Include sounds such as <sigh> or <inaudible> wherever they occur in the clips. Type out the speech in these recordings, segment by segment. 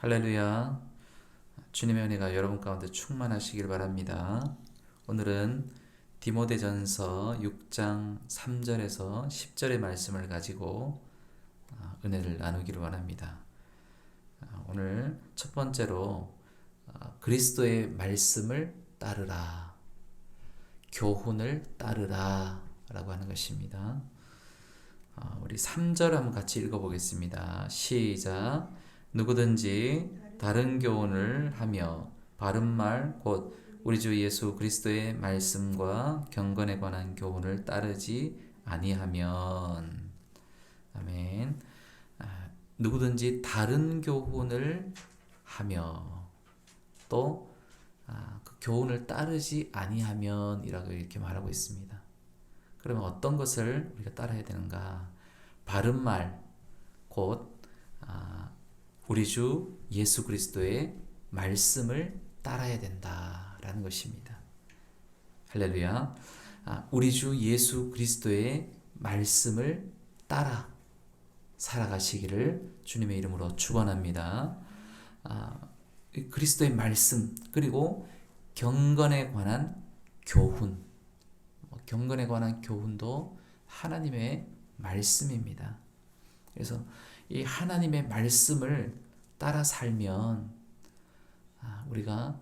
할렐루야. 주님의 은혜가 여러분 가운데 충만하시길 바랍니다. 오늘은 디모데전서 6장 3절에서 10절의 말씀을 가지고 아, 은혜를 나누기를 원합니다. 아, 오늘 첫 번째로 아, 그리스도의 말씀을 따르라. 교훈을 따르라. 라고 하는 것입니다. 우리 3절 한번 같이 읽어보겠습니다. 시작. 누구든지 다른 교훈을 하며 바른 말 곧 우리 주 예수 그리스도의 말씀과 경건에 관한 교훈을 따르지 아니하면 아멘. 아, 누구든지 다른 교훈을 하며 또그 아, 교훈을 따르지 아니하면이라고 이렇게 말하고 있습니다. 그러면 어떤 것을 우리가 따라야 되는가? 바른 말, 곧 아, 우리 주 예수 그리스도의 말씀을 따라야 된다라는 것입니다. 할렐루야. 아, 우리 주 예수 그리스도의 말씀을 따라 살아가시기를 주님의 이름으로 축원합니다. 아, 그리스도의 말씀 그리고 경건에 관한 교훈, 뭐 경건에 관한 교훈도 하나님의 말씀입니다. 그래서 이 하나님의 말씀을 따라 살면 아, 우리가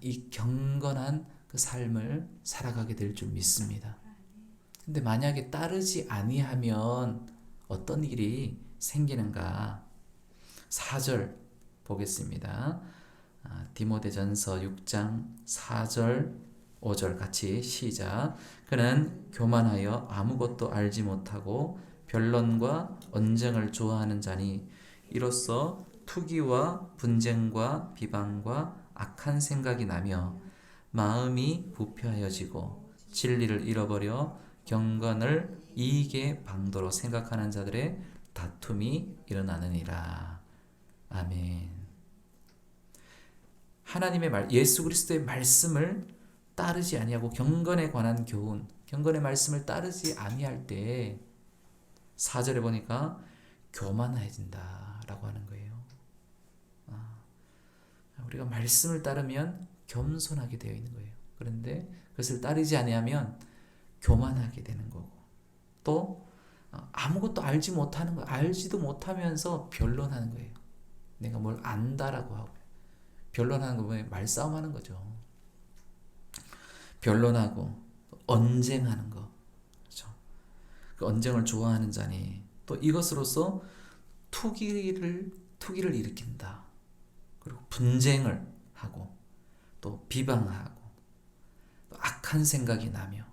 이 경건한 그 삶을 살아가게 될 줄 믿습니다. 근데 만약에 따르지 아니하면 어떤 일이 생기는가? 4절 보겠습니다. 아, 디모데전서 6장 4절 5절 같이 시작. 그는 교만하여 아무것도 알지 못하고 변론과 언쟁을 좋아하는 자니 이로써 투기와 분쟁과 비방과 악한 생각이 나며 마음이 부패하여지고 진리를 잃어버려 경건을 이익의 방도로 생각하는 자들의 다툼이 일어나느니라. 아멘. 하나님의 말, 예수 그리스도의 말씀을 따르지 아니하고 경건에 관한 교훈, 경건의 말씀을 따르지 아니할 때 4절에 보니까 교만해진다 라고 하는 거예요. 아, 우리가 말씀을 따르면 겸손하게 되어 있는 거예요. 그런데 그것을 따르지 아니하면 교만하게 되는 거고 또 어, 아무것도 알지 못하는 거 알지도 못하면서 변론하는 거예요. 내가 뭘 안다라고 하고 변론하는 거 보면 말싸움하는 거죠. 변론하고 언쟁하는 거그 언쟁을 좋아하는 자니 또 이것으로서 투기를 투기를 일으킨다. 그리고 분쟁을 하고 또 비방하고 또 악한 생각이 나며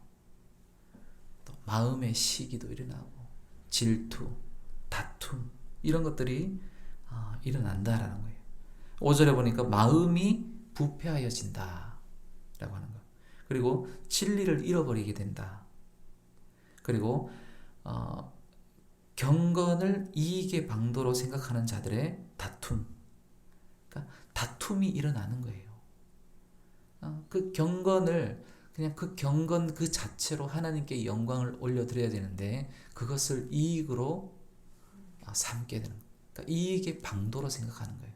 또 마음의 시기도 일어나고 질투, 다툼 이런 것들이 어, 일어난다라는 거예요. 5절에 보니까 마음이 부패하여진다 라고 하는 거. 그리고 진리를 잃어버리게 된다. 그리고 어, 경건을 이익의 방도로 생각하는 자들의 다툼. 그러니까 다툼이 일어나는 거예요. 어, 그 경건을 그냥 그 경건 그 자체로 하나님께 영광을 올려드려야 되는데 그것을 이익으로 어, 삼게 되는. 그러니까 이익의 방도로 생각하는 거예요.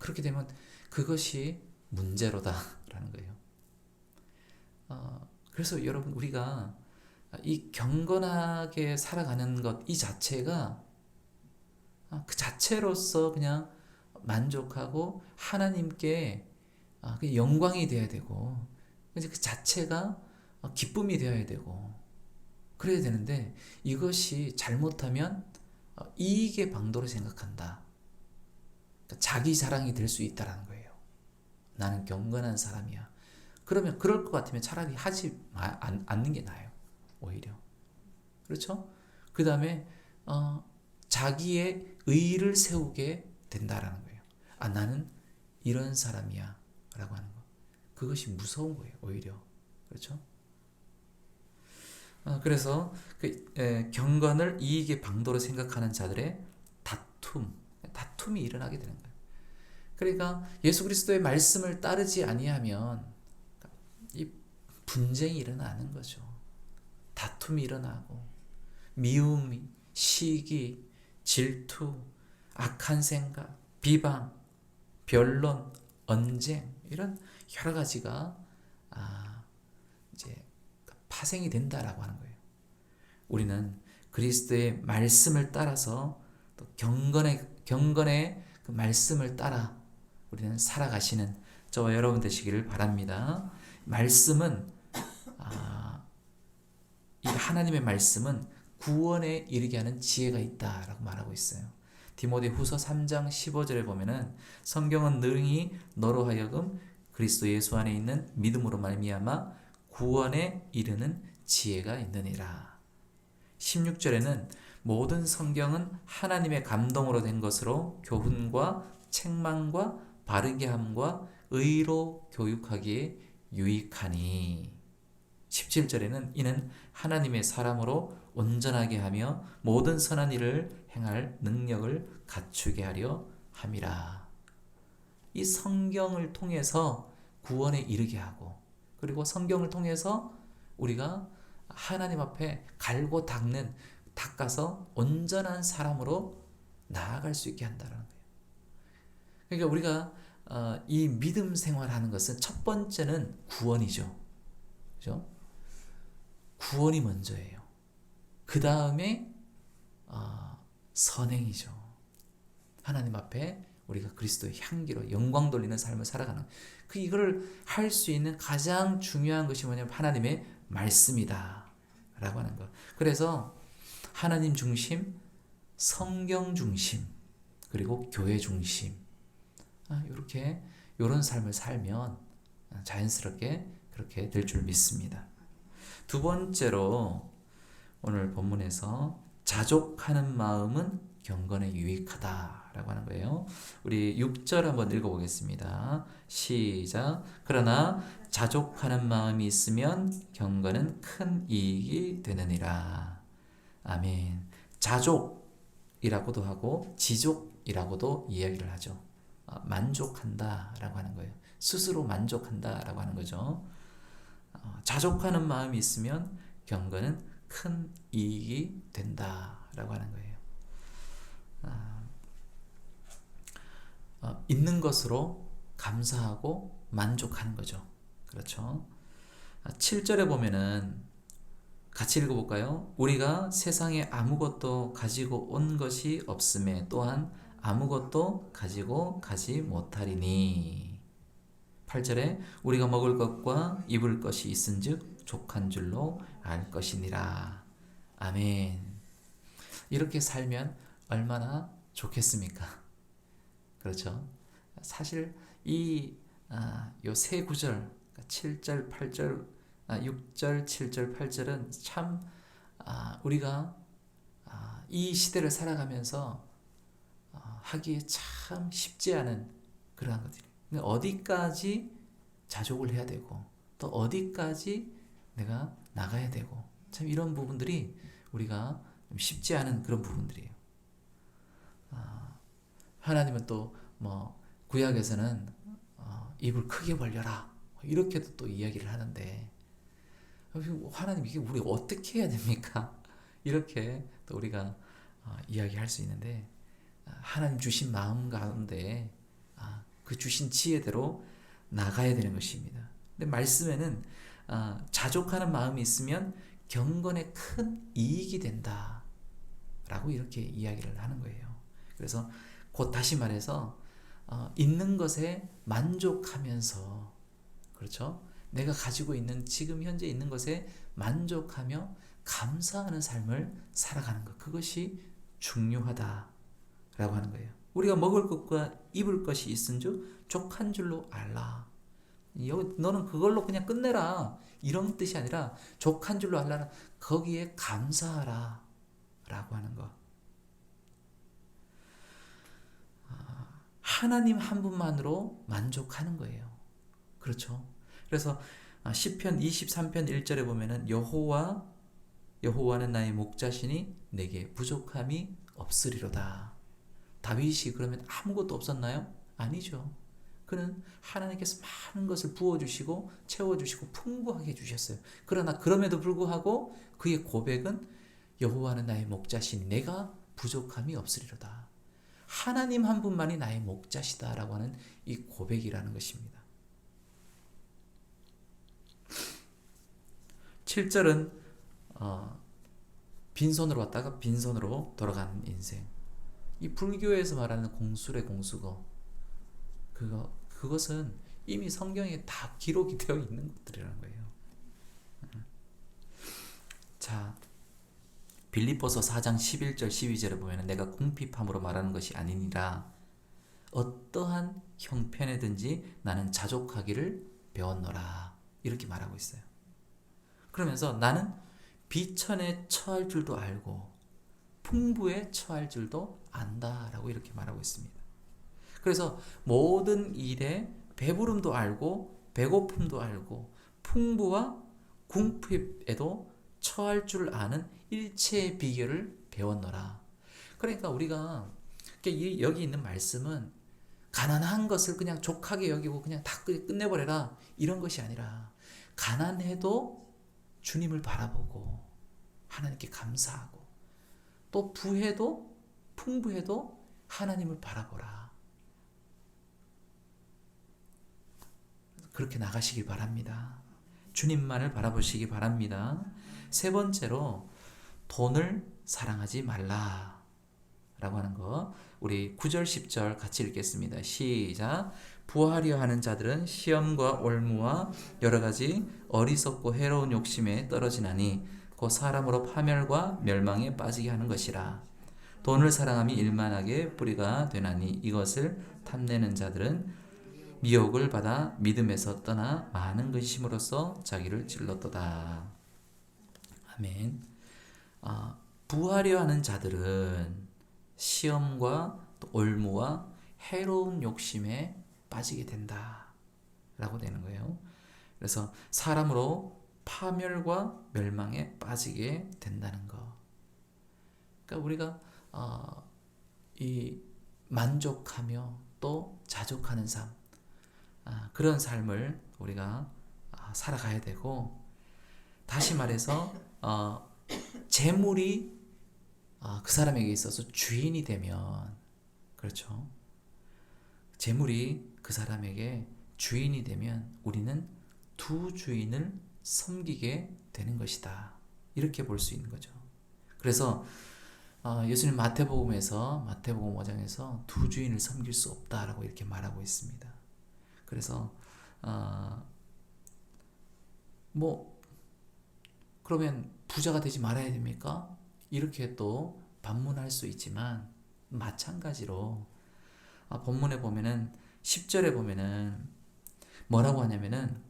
그렇게 되면 그것이 문제로다라는 거예요. 어, 그래서 여러분 우리가 이 경건하게 살아가는 것 이 자체가 아, 그 자체로서 그냥 만족하고 하나님께 아, 영광이 되어야 되고 그 자체가 기쁨이 되어야 되고 그래야 되는데 이것이 잘못하면 어, 이익의 방도로 생각한다. 그러니까 자기 자랑이 될 수 있다라는 거예요. 나는 경건한 사람이야. 그러면 그럴 것 같으면 차라리 하지 않는 게 나아요. 오히려. 그렇죠? 그 다음에, 어, 자기의 의를 세우게 된다라는 거예요. 아, 나는 이런 사람이야. 라고 하는 거. 그것이 무서운 거예요. 오히려. 그렇죠? 어, 그래서 그, 에, 경건을 이익의 방도로 생각하는 자들의 다툼, 다툼이 일어나게 되는 거예요. 그러니까 예수 그리스도의 말씀을 따르지 아니하면 이 분쟁이 일어나는 거죠. 다툼이 일어나고 미움, 시기, 질투, 악한 생각, 비방, 변론, 언쟁 이런 여러 가지가 아, 이제 파생이 된다라고 하는 거예요. 우리는 그리스도의 말씀을 따라서 또 경건의 경건의 그 말씀을 따라 우리는 살아가시는 저와 여러분 되시기를 바랍니다. 말씀은 아, 이 하나님의 말씀은 구원에 이르게 하는 지혜가 있다라고 말하고 있어요. 디모데 후서 3장 15절에 보면은 성경은 능히 너로 하여금 그리스도 예수 안에 있는 믿음으로 말미암아 구원에 이르는 지혜가 있느니라. 16절에는 모든 성경은 하나님의 감동으로 된 것으로 교훈과 책망과 바르게 함과 의로 교육하기에 유익하니 17절에는 이는 하나님의 사람으로 온전하게 하며 모든 선한 일을 행할 능력을 갖추게 하려 함이라. 이 성경을 통해서 구원에 이르게 하고 그리고 성경을 통해서 우리가 하나님 앞에 갈고 닦는 닦아서 온전한 사람으로 나아갈 수 있게 한다는 거예요. 그러니까 우리가 어, 이 믿음 생활하는 것은 첫 번째는 구원이죠. 그죠? 구원이 먼저예요. 그 다음에 어, 선행이죠. 하나님 앞에 우리가 그리스도의 향기로 영광 돌리는 삶을 살아가는 그 이거를 할 수 있는 가장 중요한 것이 뭐냐면 하나님의 말씀이다라고 하는 것. 그래서 하나님 중심, 성경 중심, 그리고 교회 중심. 아, 이렇게 이런 삶을 살면 자연스럽게 그렇게 될 줄 믿습니다. 두 번째로 오늘 본문에서 자족하는 마음은 경건에 유익하다라고 하는 거예요. 우리 6절 한번 읽어보겠습니다. 시작. 그러나 자족하는 마음이 있으면 경건은 큰 이익이 되느니라. 아멘. 자족이라고도 하고 지족이라고도 이야기를 하죠. 아, 만족한다라고 하는 거예요. 스스로 만족한다라고 하는 거죠. 어, 자족하는 마음이 있으면 경건은 큰 이익이 된다라고 하는 거예요. 아, 어, 있는 것으로 감사하고 만족하는 거죠. 그렇죠. 7절에 아, 보면은 같이 읽어볼까요? 우리가 세상에 아무것도 가지고 온 것이 없음에 또한 아무것도 가지고 가지 못하리니 8절에 우리가 먹을 것과 입을 것이 있은즉 족한 줄로 알 것이니라. 아멘. 이렇게 살면 얼마나 좋겠습니까? 그렇죠? 사실 이 아, 요세 구절 7절, 8절, 아, 6절, 7절, 8절은 참 아, 우리가 아, 이 시대를 살아가면서 아, 하기에 참 쉽지 않은 그러한 것들이. 어디까지 자족을 해야 되고 또 어디까지 내가 나가야 되고 참 이런 부분들이 우리가 쉽지 않은 그런 부분들이에요. 아, 하나님은 또 뭐 구약에서는 어, 입을 크게 벌려라 이렇게도 또 이야기를 하는데 하나님 이게 우리 어떻게 해야 됩니까? <laughs> 이렇게 또 우리가 어, 이야기할 수 있는데 아, 하나님 주신 마음 가운데 아, 그 주신 지혜대로 나가야 되는 것입니다. 근데 말씀에는 아, 자족하는 마음이 있으면 경건에 큰 이익이 된다. 라고 이렇게 이야기를 하는 거예요. 그래서 곧 다시 말해서 어, 있는 것에 만족하면서 그렇죠? 내가 가지고 있는 지금 현재 있는 것에 만족하며 감사하는 삶을 살아가는 것 그것이 중요하다라고 하는 거예요. 우리가 먹을 것과 입을 것이 있은즉 족한 줄로 알라. 너는 그걸로 그냥 끝내라. 이런 뜻이 아니라 족한 줄로 알라. 거기에 감사하라. 라고 하는 것. 아, 하나님 한 분만으로 만족하는 거예요. 그렇죠? 그래서 아, 시편 23편 1절에 보면은 여호와 여호와는 나의 목자시니 내게 부족함이 없으리로다. 다윗이 그러면 아무것도 없었나요? 아니죠. 그는 하나님께서 많은 것을 부어주시고 채워주시고 풍부하게 해주셨어요. 그러나 그럼에도 불구하고 그의 고백은 여호와는 나의 목자신 내가 부족함이 없으리로다. 하나님 한 분만이 나의 목자시다라고 하는 이 고백이라는 것입니다. 7절은 어, 빈손으로 왔다가 빈손으로 돌아가는 인생. 이 불교에서 말하는 공술의 공수거 그거 그것은 이미 성경에 다 기록이 <laughs> 되어 있는 것들이라는 거예요. 자, 빌립보서 4장 11절 12절에 보면 내가 궁핍함으로 말하는 것이 아니니라 어떠한 형편에든지 나는 자족하기를 배웠노라 이렇게 말하고 있어요. 그러면서 나는 비천에 처할 줄도 알고 풍부에 처할 줄도 안다라고 이렇게 말하고 있습니다. 그래서 모든 일에 배부름도 알고 배고픔도 알고 풍부와 궁핍에도 처할 줄 아는 일체의 비결을 배웠노라. 그러니까 우리가 여기 있는 말씀은 가난한 것을 그냥 족하게 여기고 그냥 다 끝내버려라 이런 것이 아니라 가난해도 주님을 바라보고 하나님께 감사하고 또 부해도 풍부해도 하나님을 바라보라. 그렇게 나가시길 바랍니다. 주님만을 바라보시기 바랍니다. 세 번째로 돈을 사랑하지 말라. 라고 하는 거. 우리 9절, 10절 같이 읽겠습니다. 시작. 부하려 하는 자들은 시험과 올무와 여러 가지 어리석고 해로운 욕심에 떨어지나니 곧 사람으로 파멸과 멸망에 빠지게 하는 것이라. 돈을 사랑함이 일만하게 뿌리가 되나니 이것을 탐내는 자들은 미혹을 받아 믿음에서 떠나 많은 근심으로써 자기를 찔렀도다. 아멘. 아, 부하려 하는 자들은 시험과 올무와 해로운 욕심에 빠지게 된다. 라고 되는 거예요. 그래서 사람으로 파멸과 멸망에 빠지게 된다는 거. 그러니까 우리가 어, 이 만족하며 또 자족하는 삶, 아, 그런 삶을 우리가 아, 살아가야 되고 다시 말해서 어, 재물이 어, 그 사람에게 있어서 주인이 되면 그렇죠. 재물이 그 사람에게 주인이 되면 우리는 두 주인을 섬기게 되는 것이다. 이렇게 볼 수 있는 거죠. 그래서 어, 예수님 마태복음에서 마태복음 5장에서 두 주인을 섬길 수 없다라고 이렇게 말하고 있습니다. 그래서 어, 뭐 그러면 부자가 되지 말아야 됩니까? 이렇게 또 반문할 수 있지만 마찬가지로 아, 본문에 보면은 10절에 보면은 뭐라고 하냐면은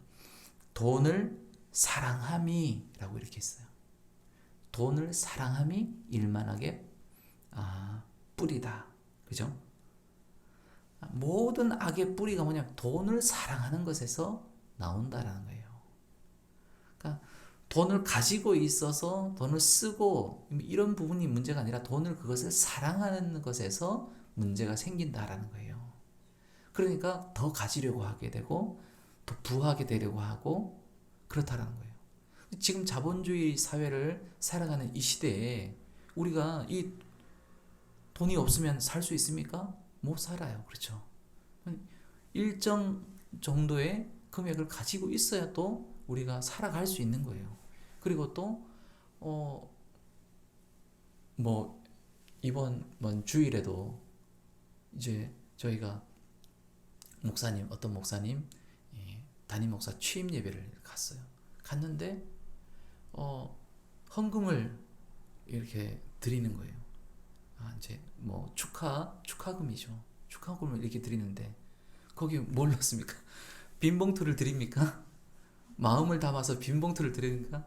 돈을 사랑함이라고 이렇게 했어요. 돈을 사랑함이 일만하게 아, 뿌리다. 그죠? 모든 악의 뿌리가 뭐냐? 돈을 사랑하는 것에서 나온다라는 거예요. 그러니까 돈을 가지고 있어서 돈을 쓰고 이런 부분이 문제가 아니라 돈을 그것을 사랑하는 것에서 문제가 생긴다라는 거예요. 그러니까 더 가지려고 하게 되고 더 부하게 되려고 하고 그렇다라는 거예요. 지금 자본주의 사회를 살아가는 이 시대에 우리가 이 돈이 없으면 살 수 있습니까? 못 살아요. 그렇죠? 일정 정도의 금액을 가지고 있어야 또 우리가 살아갈 수 있는 거예요. 그리고 또, 어, 뭐, 이번, 뭐 주일에도 이제 저희가 목사님, 어떤 목사님, 예, 담임 목사 취임 예배를 갔어요. 갔는데, 어, 헌금을 이렇게 드리는 거예요. 아, 이제 뭐 축하, 축하금이죠. 축하금을 이렇게 드리는데, 거기 뭘 넣습니까? <laughs> 빈 봉투를 드립니까? 마음을 담아서 빈 봉투를 드립니까?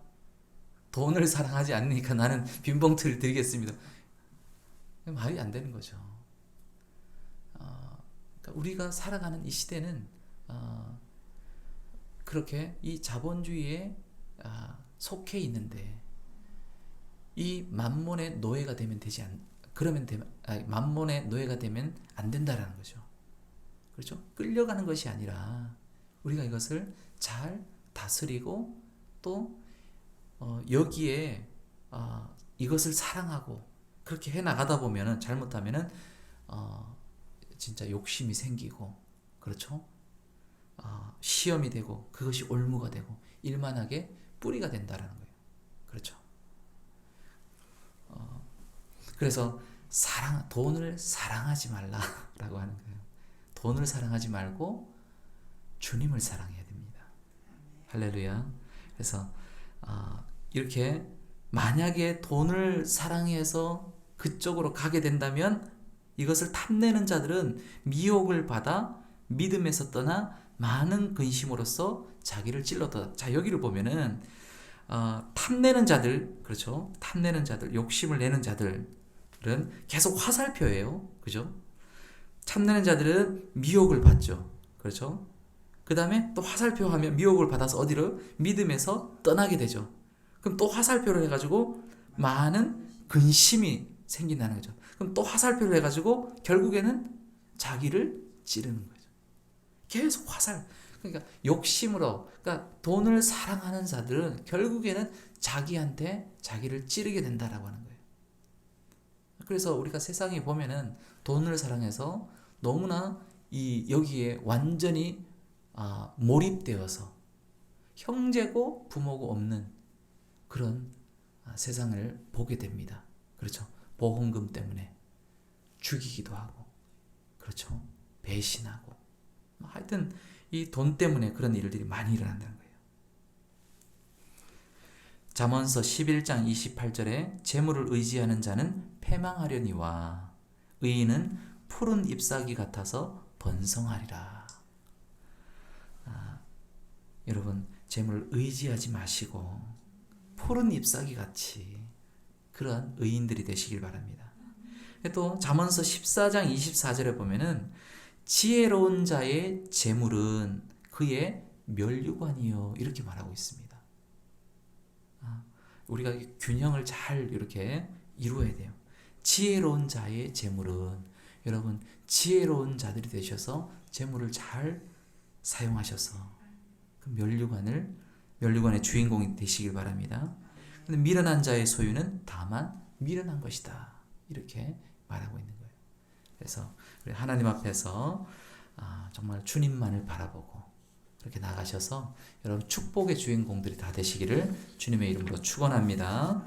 돈을 사랑하지 않으니까 나는 빈 봉투를 드리겠습니다. 말이 안 되는 거죠. 어, 그러니까 우리가 살아가는 이 시대는 어, 그렇게 이 자본주의에 아, 속해 있는데 이 만몬의 노예가 되면 되지 않 그러면 되면 아니, 만몬의 노예가 되면 안 된다라는 거죠. 그렇죠? 끌려가는 것이 아니라 우리가 이것을 잘 다스리고 또 어, 여기에 어, 이것을 사랑하고 그렇게 해 나가다 보면은 잘못하면은 어, 진짜 욕심이 생기고 그렇죠? 어, 시험이 되고 그것이 올무가 되고 일만하게 뿌리가 된다라는 거예요. 그렇죠? 어, 그래서 사랑 돈을 사랑하지 말라라고 하는 거예요. 돈을 사랑하지 말고 주님을 사랑해야 됩니다. 할렐루야. 그래서 아, 이렇게 만약에 돈을 사랑해서 그쪽으로 가게 된다면 이것을 탐내는 자들은 미혹을 받아 믿음에서 떠나 많은 근심으로써 자기를 찔렀다. 자 여기를 보면은 어, 탐내는 자들 그렇죠? 탐내는 자들 욕심을 내는 자들은 계속 화살표예요. 그죠? 탐내는 자들은 미혹을 받죠. 그렇죠? 그 다음에 또 화살표 하면 미혹을 받아서 어디로? 믿음에서 떠나게 되죠. 그럼 또 화살표를 해가지고 많은 근심이 생긴다는 거죠. 그럼 또 화살표를 해가지고 결국에는 자기를 찌르는 거죠. 계속 화살. 그러니까 욕심으로, 그러니까 돈을 사랑하는 자들은 결국에는 자기한테 자기를 찌르게 된다라고 하는 거예요. 그래서 우리가 세상에 보면은 돈을 사랑해서 너무나 이 여기에 완전히 아, 몰입되어서 형제고 부모고 없는 그런 아, 세상을 보게 됩니다. 그렇죠? 보험금 때문에 죽이기도 하고, 그렇죠? 배신하고, 뭐 하여튼 이 돈 때문에 그런 일들이 많이 일어난다는 거예요. 잠언서 11장 28절에 재물을 의지하는 자는 패망하려니와 의인은 푸른 잎사귀 같아서 번성하리라. 아, 여러분 재물을 의지하지 마시고 푸른 잎사귀 같이 그런 의인들이 되시길 바랍니다. 또 잠언서 14장 24절에 보면은 지혜로운 자의 재물은 그의 멸류관이요 이렇게 말하고 있습니다. 아, 우리가 균형을 잘 이렇게 이루어야 돼요. 지혜로운 자의 재물은 여러분 지혜로운 자들이 되셔서 재물을 잘 사용하셔서 그 멸류관을 멸류관의 주인공이 되시길 바랍니다. 근데 미련한 자의 소유는 다만 미련한 것이다. 이렇게 말하고 있는. 그래서 우리 하나님 앞에서 아, 정말 주님만을 바라보고 그렇게 나가셔서 여러분 축복의 주인공들이 다 되시기를 주님의 이름으로 축원합니다.